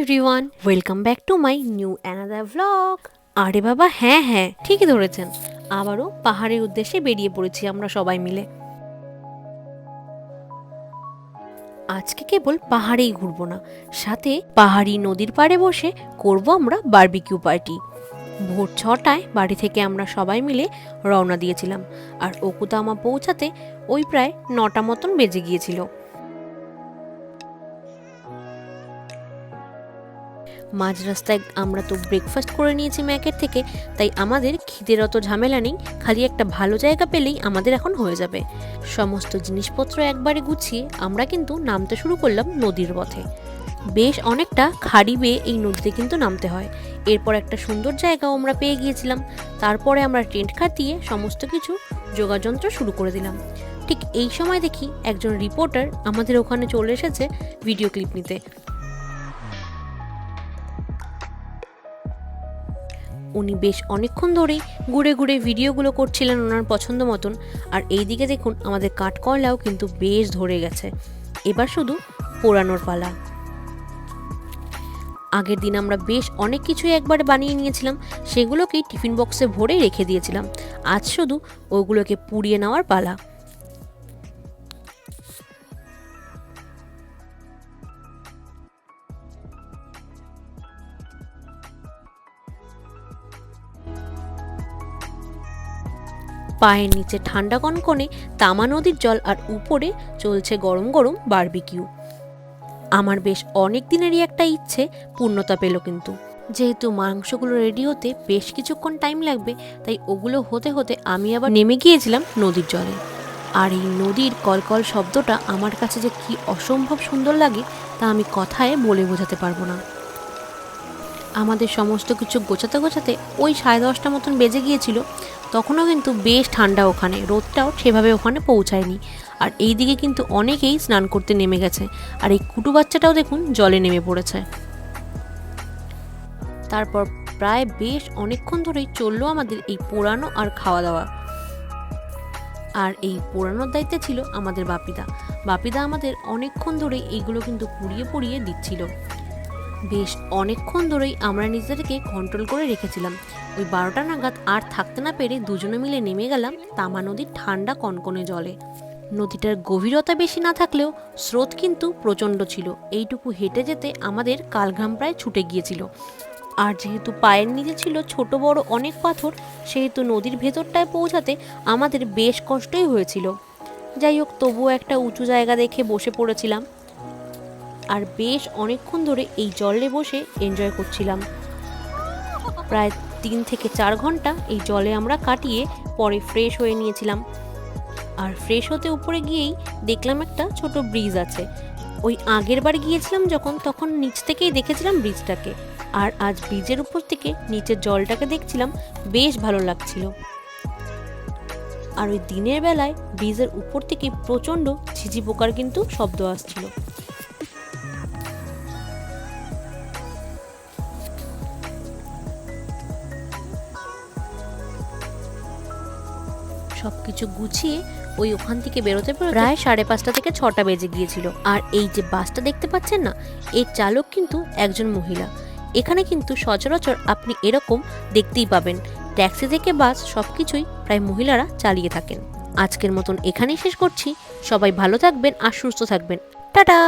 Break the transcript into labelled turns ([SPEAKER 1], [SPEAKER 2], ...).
[SPEAKER 1] Everyone welcome back to my new another vlog আরে বাবা হ্যাঁ হ্যাঁ ঠিকই ধরেছেন। আবারও পাহাড়ের উদ্দেশ্যে বেরিয়ে পড়েছি আমরা সবাই মিলে। আজকে কেবল পাহাড়েই ঘুরবো না, সাথে পাহাড়ি নদীর পাড়ে বসে করব আমরা বারবিকিউ পার্টি ভোর ছটায় বাড়ি থেকে আমরা সবাই মিলে রওনা দিয়েছিলাম, আর ওকুতামা পৌঁছাতে ওই প্রায় নটা মতন বেজে গিয়েছিল। মাঝ রাস্তায় আমরা তো ব্রেকফাস্ট করে নিয়েছি ম্যাকের থেকে, তাই আমাদের খিদের অত ঝামেলা নেই, খালি একটা ভালো জায়গা পেলেই আমাদের এখন হয়ে যাবে। সমস্ত জিনিসপত্র একবারে গুছিয়ে আমরা কিন্তু নামতে শুরু করলাম নদীর পথে। বেশ অনেকটা খাড়ি বেয়ে এই নদীতে কিন্তু নামতে হয়। এরপর একটা সুন্দর জায়গাও আমরা পেয়ে গিয়েছিলাম। তারপরে আমরা টেন্ট খাটিয়ে সমস্ত কিছু যোগাযন্ত্র শুরু করে দিলাম। ঠিক এই সময় দেখি একজন রিপোর্টার আমাদের ওখানে চলে এসেছে ভিডিও ক্লিপ নিতে। উনি বেশ অনেকক্ষণ ধরেই ঘুরে ঘুরে ভিডিওগুলো করছিলেন ওনার পছন্দ মতন। আর এই দিকে দেখুন, আমাদের কাঠকয়লাও কিন্তু বেশ ধরে গেছে। এবার শুধু পোড়ানোর পালা। আগের দিন আমরা বেশ অনেক কিছুই একবারে বানিয়ে নিয়েছিলাম, সেগুলোকেই টিফিন বক্সে ভরে রেখে দিয়েছিলাম। আজ শুধু ওগুলোকে পুড়িয়ে নেওয়ার পালা। পায়ের নিচে ঠান্ডা কনকনে তামা নদীর জল আর উপরে চলছে গরম গরম বারবিকিউ। আমার বেশ অনেক দিনেরই একটা ইচ্ছে, পূর্ণতা পেল কিন্তু। যেহেতু মাংসগুলো রেডি হতে বেশ কিছুক্ষণ টাইম লাগবে, তাই ওগুলো হতে হতে আমি আবার নেমে গিয়েছিলাম নদীর জলে। আর এই নদীর কলকল শব্দটা আমার কাছে যে কি অসম্ভব সুন্দর লাগে, তা আমি কথায় বলে বোঝাতে পারব না। আমাদের সমস্ত কিছু গোছাতে গোছাতে ওই সাড়ে দশটা মতন বেজে গিয়েছিল। তখনও কিন্তু বেশ ঠান্ডা ওখানে। রোদটাও সেভাবে ওখানে পৌঁছায়নি। আর এই দিকে কিন্তু অনেকেই স্নান করতে নেমে গেছে। আর এই কুটু বাচ্চাটাও দেখুন জলে নেমে পড়েছে। তারপর প্রায় বেশ অনেকক্ষণ ধরেই চলল আমাদের এই পোড়ানো আর খাওয়া দাওয়া আর এই পোড়ানোর দায়িত্বে ছিল আমাদের বাপিদা। বাপিদা আমাদের অনেকক্ষণ ধরেই এইগুলো কিন্তু পুড়িয়ে পুড়িয়ে দিচ্ছিল। বেশ অনেকক্ষণ ধরেই আমরা নিজেদেরকে কন্ট্রোল করে রেখেছিলাম। ওই বারোটা নাগাদ আর থাকতে না পেরে দুজনে মিলে নেমে গেলাম তামা নদীর ঠান্ডা কনকনে জলে। নদীটার গভীরতা বেশি না থাকলেও স্রোত কিন্তু প্রচণ্ড ছিল। এইটুকু হেঁটে যেতে আমাদের কালঘাম প্রায় ছুটে গিয়েছিল। আর যেহেতু পায়ের নিচে ছিল ছোট বড় অনেক পাথর, সেহেতু নদীর ভেতরটায় পৌঁছাতে আমাদের বেশ কষ্টই হয়েছিল। যাই হোক, তবুও একটা উঁচু জায়গা দেখে বসে পড়েছিলাম। আর বেশ অনেকক্ষণ ধরে এই জলে বসে এনজয় করছিলাম। প্রায় তিন থেকে চার ঘণ্টা এই জলে আমরা কাটিয়ে পরে ফ্রেশ হয়ে নিয়েছিলাম। আর ফ্রেশ হতে উপরে গিয়েই দেখলাম একটা ছোট ব্রিজ আছে। ওই আগের বার গিয়েছিলাম যখন, তখন নিচ থেকেই দেখেছিলাম ব্রিজটাকে। আর আজ ব্রিজের উপর থেকে নিচের জলটাকে দেখছিলাম, বেশ ভালো লাগছিল। আর ওই দিনের বেলায় ব্রিজের উপর থেকে প্রচণ্ড ঝিঝি পোকার কিন্তু শব্দ আসছিল। সবকিছু গুছিয়ে ওই ওখান থেকে বেরোতে বেরোতে প্রায় সাড়ে পাঁচটা থেকে ছটা বেজে গিয়েছিল। আর এই যে বাসটা দেখতে পাচ্ছেন না এর চালক কিন্তু একজন মহিলা। এখানে কিন্তু সচরাচর আপনি এরকম দেখতেই পাবেন। ট্যাক্সি থেকে বাস সব কিছুই প্রায় মহিলারা চালিয়ে থাকেন। আজকের মতন এখানেই শেষ করছি। সবাই ভালো থাকবেন আর সুস্থ থাকবেন। টাটা!